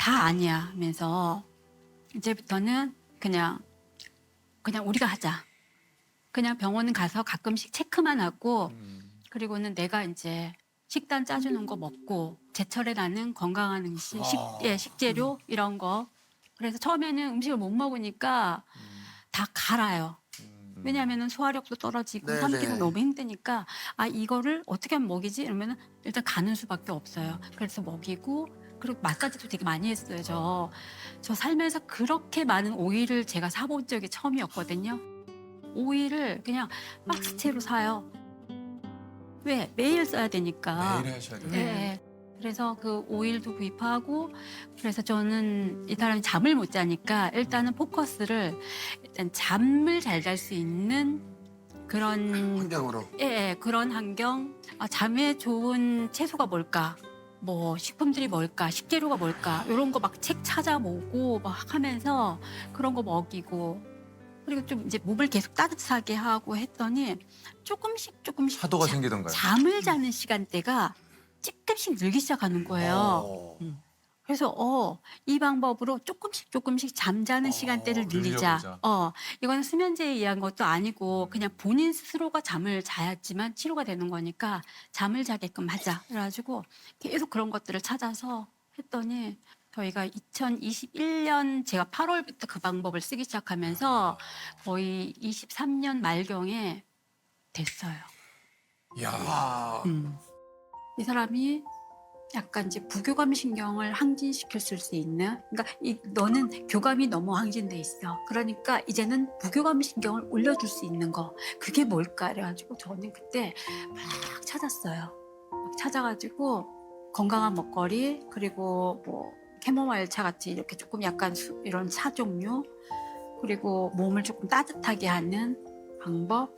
다 아니야 하면서 이제부터는 그냥 그냥 우리가 하자. 그냥 병원 가서 가끔씩 체크만 하고 음. 그리고는 내가 이제 식단 짜주는 거 먹고 제철에 나는 건강한 음식, 식, 아. 예, 식재료 이런 거. 그래서 처음에는 음식을 못 먹으니까 다 갈아요. 음. 왜냐하면 소화력도 떨어지고 네, 삼키는 네. 너무 힘드니까 아 이거를 어떻게 하면 먹이지 이러면은 일단 가는 수밖에 없어요. 그래서 먹이고 그리고 마사지도 되게 많이 했어요. 저, 저 살면서 그렇게 많은 오일을 제가 사본 적이 처음이었거든요. 오일을 그냥 박스채로 사요. 왜 매일 써야 되니까. 매일 하셔야 돼요. 네. 그래서 그 오일도 구입하고 그래서 저는 이 사람이 잠을 못 자니까 일단은 포커스를 일단 잠을 잘 잘 수 있는 그런 환경으로. 예, 예, 그런 환경 아, 잠에 좋은 채소가 뭘까 뭐 식품들이 뭘까 식재료가 뭘까 이런 거 막 책 찾아보고 막 하면서 그런 거 먹이고 그리고 좀 이제 몸을 계속 따뜻하게 하고 했더니 조금씩 조금씩 사도가 자- 생기던가요? 잠을 자는 시간대가 조금씩 늘기 시작하는 거예요. 어. 그래서 어, 이 방법으로 조금씩 조금씩 잠자는 어, 시간대를 늘리자. 늘려보자. 어, 이거는 수면제에 의한 것도 아니고 그냥 본인 스스로가 잠을 자야지만 치료가 되는 거니까 잠을 자게끔 하자. 그래가지고 계속 그런 것들을 찾아서 했더니 저희가 2021년 제가 8월부터 그 방법을 쓰기 시작하면서 거의 23년 말경에 됐어요. 야. 와. 음. 이 사람이 약간 이제 부교감 신경을 항진시킬 수 있는 그러니까 이 너는 교감이 너무 항진돼 있어. 그러니까 이제는 부교감 신경을 올려줄 수 있는 거. 그게 뭘까? 그래가지고 저는 그때 막 찾았어요. 막 찾아가지고 건강한 먹거리 그리고 뭐 캐모마일 차 같이 이렇게 조금 약간 수- 이런 차 종류 그리고 몸을 조금 따뜻하게 하는 방법